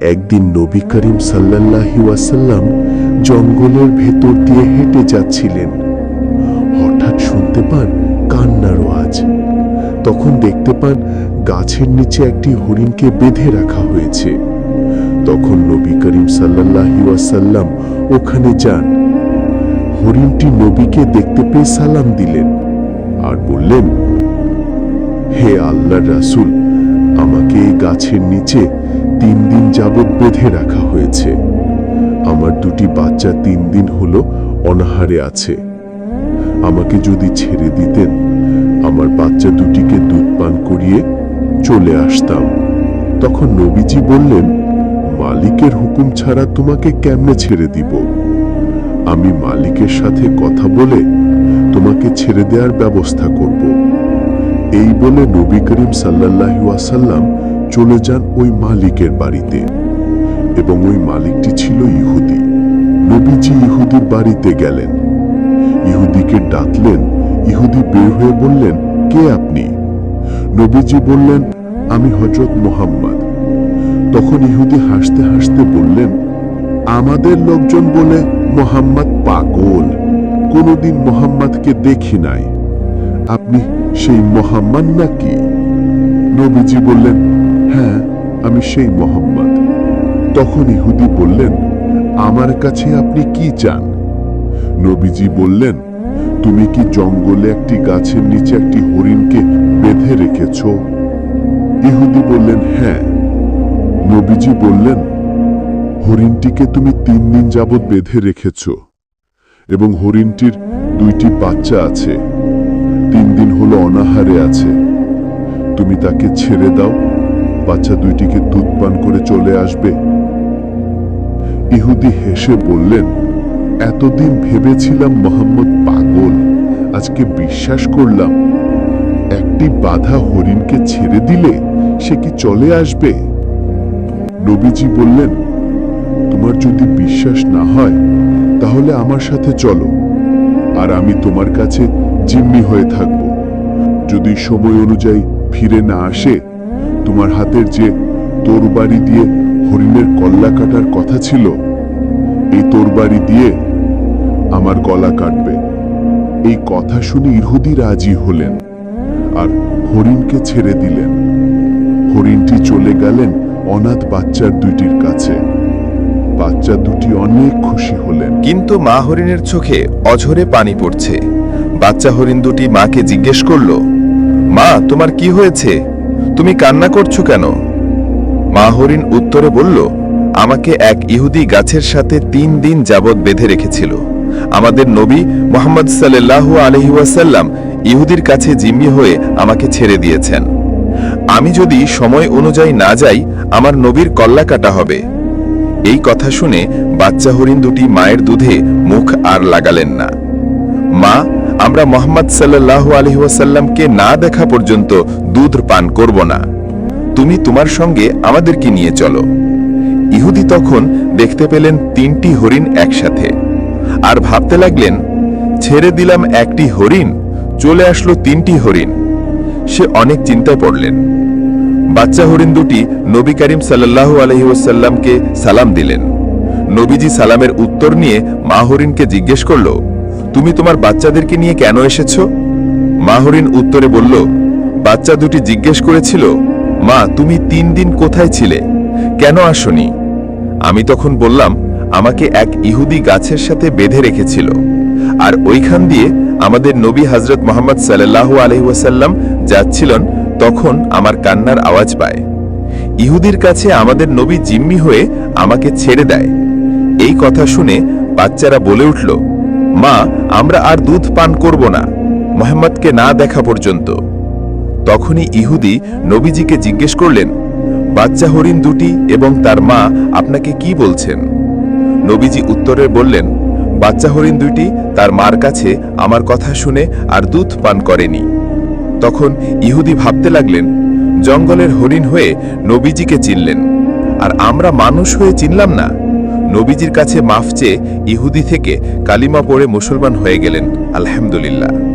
একদিন নবী করিম সাল্লাল্লাহু ওয়াসাল্লাম জঙ্গলের ভেতর দিয়ে হেঁটে যাচ্ছিলেন। হঠাৎ শুনতে পান কান্নার আওয়াজ। তখন দেখতে পান গাছের নিচে একটি হরিণকে বেঁধে রাখা হয়েছে। তখন নবী করিম সাল্লাল্লাহু ওয়াসাল্লাম ওখানে যান। হরিণটি নবীকে দেখতে পেয়ে সালাম দিলেন আর বললেন, হে আল্লাহর রাসূল, আমাকে এই গাছের নিচে তিন দিন যাবৎ বেঁধে রাখা হয়েছে। আমার দুটি বাচ্চা তিন দিন হলো অনাহারে আছে। আমাকে যদি ছেড়ে দিতেন, আমার বাচ্চা দুটিকে দুধ পান করিয়ে চলে আসতাম। তখন নবীজি বললেন, মালিকের হুকুম ছাড়া তোমাকে কেমনে ছেড়ে দিব? আমি মালিকের সাথে কথা বলে তোমাকে ছেড়ে দেওয়ার ব্যবস্থা করব। এই বলে নবী করিম আসাল্লাম চলে যান ওই মালিকের বাড়িতে। এবং ওই মালিকটি ছিল ইহুদি। নবীজি ইহুদির বাড়িতে গেলেন। ইহুদিকে ডাকলেন। ইহুদি বের হয়ে বললেন, কে আপনি? নবীজি বললেন, আমি হজরত মোহাম্মদ। তখন ইহুদি হাসতে হাসতে বললেন, আমাদের লোকজন বলে মোহাম্মদ পাগল। কোনোদিন মোহাম্মদকে দেখি নাই। আপনি সেই মোহাম্মদ নাকি? নবীজি বললেন হ্যাঁ আমি সেই মোহাম্মদ। তখন ইহুদি বললেন, আমার কাছে আপনি কি চান? নবীজি বললেন, তুমি কি জঙ্গলে একটি গাছের নিচে একটি হরিণকে বেঁধে রেখেছ? ইহুদি বললেন হ্যাঁ। নবীজি বললেন, হরিণটিকে তুমি তিন দিন যাবৎ বেঁধে রেখেছ এবং হরিণটির দুইটি বাচ্চা আছে। তিন দিন হলো অনাহারে আছে। তুমি তাকে ছেড়ে দাও বাচ্চা দুইটিকে দুধ পান করে চলে আসবে। ইহুদি হেসে বললেন, এতদিন ভেবেছিলাম মোহাম্মদ পাগল, আজকে বিশ্বাস করলাম। একটি বাধা হরিণকে ছেড়ে দিলে সে কি চলে আসবে? নবীজি বললেন, তোমার যদি বিশ্বাস না হয়, তাহলে আমার সাথে চলো, আর আমি তোমার কাছে জিম্মি হয়ে থাকব। যদি সময় অনুযায়ী ফিরে না আসে তোমার হাতের যে তোরবাড়ি দিয়ে হরিণের কল্লা কাটার কথা ছিল, এই তোরবাড়ি দিয়ে আমার গলা কাটবে। এই কথা শুনে ইহুদি রাজি হলেন আর হরিণকে ছেড়ে দিলেন। হরিণটি চলে গেলেন অনাথ বাচ্চার দুইটির কাছে। বাচ্চা দুটি অনেক খুশি হলেন। কিন্তু মা হরিণের চোখে অঝরে পানি পড়ছে। বাচ্চা হরিণ দুটি মাকে জিজ্ঞেস করল, মা, তোমার কি হয়েছে? তুমি কান্না করছ কেন? মা হরিণ উত্তরে বলল, আমাকে এক ইহুদি গাছের সাথে তিন দিন যাবৎ বেঁধে রেখেছিল। আমাদের নবী মোহাম্মদ সাল্লাল্লাহু আলহি ওয়াসাল্লাম ইহুদির কাছে জিম্মি হয়ে আমাকে ছেড়ে দিয়েছেন। আমি যদি সময় অনুযায়ী না যাই, আমার নবীর কল্লা কাটা হবে। এই কথা শুনে বাচ্চা হরিণ দুটি মায়ের দুধে মুখ আর লাগালেন না। মা আমরা মোহাম্মদ সাল্লাহ আলহিহাসাল্লামকে না দেখা পর্যন্ত দুধ পান করব না। তুমি তোমার সঙ্গে আমাদেরকে নিয়ে চলো। ইহুদি তখন দেখতে পেলেন তিনটি হরিণ একসাথে। আর ভাবতে লাগলেন, ছেড়ে দিলাম একটি হরিণ, চলে আসলো তিনটি হরিণ। সে অনেক চিন্তায় পড়লেন। বাচ্চা হরিণ দুটি নবী করিম সাল্লাল্লাহু আলহি ওসাল্লামকে সালাম দিলেন। নবীজি সালামের উত্তর নিয়ে মা হরিণকে জিজ্ঞেস করল তুমি তোমার বাচ্চাদেরকে নিয়ে কেন এসেছ? মাহরিন উত্তরে বলল, বাচ্চা দুটি জিজ্ঞেস করেছিল, মা, তুমি তিন দিন কোথায় ছিলে? কেন আসনি? আমি তখন বললাম, আমাকে এক ইহুদি গাছের সাথে বেঁধে রেখেছিল। আর ওইখান দিয়ে আমাদের নবী হজরত মোহাম্মদ সাল্লাল্লাহু আলহি যাচ্ছিলেন, তখন আমার কান্নার আওয়াজ পায়। ইহুদির কাছে আমাদের নবী জিম্মি হয়ে আমাকে ছেড়ে দেয়। এই কথা শুনে বাচ্চারা বলে উঠল মা, আমরা আর দুধ পান করব না। মোহাম্মদকে না দেখা পর্যন্ত। তখনই ইহুদি নবীজিকে জিজ্ঞেস করলেন, বাচ্চা হরিণ দুটি এবং তার মা আপনাকে কি বলছেন? নবীজি উত্তরে বললেন, বাচ্চা হরিণ দুইটি তার মার কাছে আমার কথা শুনে আর দুধ পান করেনি। তখন ইহুদি ভাবতে লাগলেন, জঙ্গলের হরিণ হয়ে নবীজিকে চিনলেন। আর আমরা মানুষ হয়ে চিনলাম না। নবীজির কাছে মাফ চেয়ে ইহুদি থেকে কালিমা পড়ে মুসলমান হয়ে গেলেন। আলহামদুলিল্লাহ।